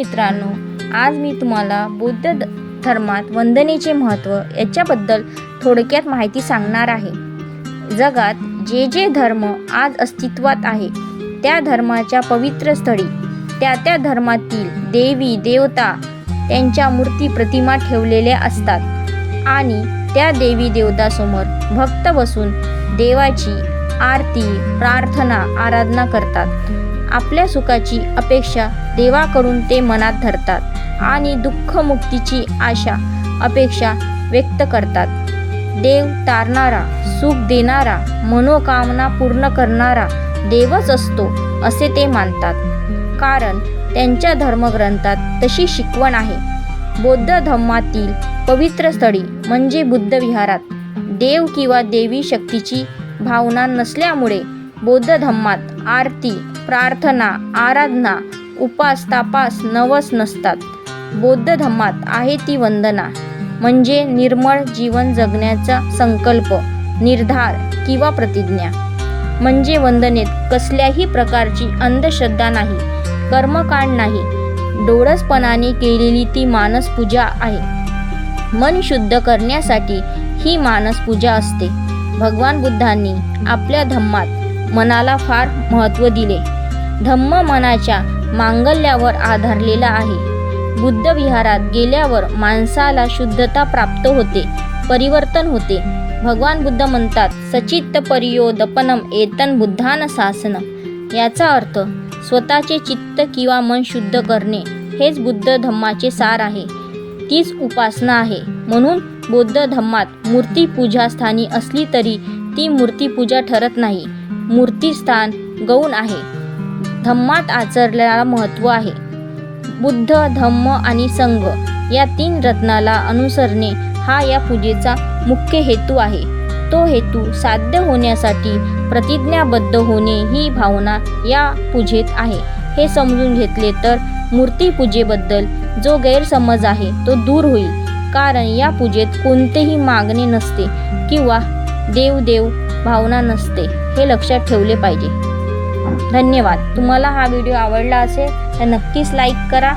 मित्रांनो आज मी तुम्हाला बौद्ध धर्मात वंदनेचे महत्त्व याच्याबद्दल थोडक्यात माहिती सांगणार आहे. जगात जे जे धर्म आज अस्तित्वात आहे त्या धर्माच्या पवित्र स्थळी त्या त्या धर्मातील देवी देवता त्यांच्या मूर्ती प्रतिमा ठेवलेल्या असतात आणि त्या देवी देवतासमोर भक्त बसून देवाची आरती प्रार्थना आराधना करतात. आपल्या सुखाची अपेक्षा देवाकडून ते मनात धरतात आणि दुःखमुक्तीची आशा अपेक्षा व्यक्त करतात. देव तारणारा सुख देणारा मनोकामना पूर्ण करणारा देवच असतो असे ते मानतात. कारण त्यांच्या धर्मग्रंथात तशी शिकवण आहे. बौद्ध धर्मातील पवित्र स्थळी म्हणजे बुद्ध विहारात देव किंवा देवी शक्तीची भावना नसल्यामुळे बौद्ध धम्मात आरती प्रार्थना आराधना उपास तापास नवस नसतात. बौद्ध धम्मात आहे ती वंदना. म्हणजे निर्मळ जीवन जगण्याचा संकल्प निर्धार किंवा प्रतिज्ञा. म्हणजे वंदनेत कसल्याही प्रकारची अंधश्रद्धा नाही कर्मकांड नाही. डोळसपणाने केलेली ती मानसपूजा आहे. मन शुद्ध करण्यासाठी ही मानसपूजा असते. भगवान बुद्धांनी आपल्या धम्मात मनाला फार महत्त्व दिले. धम्म मनाच्या मांगल्यावर आधारलेला आहे. बुद्ध विहारात गेल्यावर माणसाला शुद्धता प्राप्त होते परिवर्तन होते. भगवान बुद्ध म्हणतात सचित्त परियोदपनम एतन बुद्धान सासन याचा अर्थ स्वतःचे चित्त किंवा मन शुद्ध करणे हेच बुद्ध धम्माचे सार आहे. तीच उपासना आहे. म्हणून बौद्ध धम्मात मूर्तीपूजा स्थानी असली तरी ती मूर्तीपूजा ठरत नाही. मूर्तीस्थान गौण आहे. धम्मात आचरल्याला महत्त्व आहे. बुद्ध धम्म आणि संघ या तीन रत्नाला अनुसरणे हा या पूजेचा मुख्य हेतू आहे. तो हेतू साध्य होण्यासाठी प्रतिज्ञाबद्ध होणे ही भावना या पूजेत आहे. हे समजून घेतले तर मूर्तीपूजेबद्दल जो गैरसमज आहे तो दूर होईल. कारण या पूजेत कोणतेही मागणे नसते किंवा देवदेव भावना नसते हे लक्षात ठेवले पाहिजे. धन्यवाद. तुम्हाला हा व्हिडिओ आवडला असेल तर नक्कीच लाईक करा.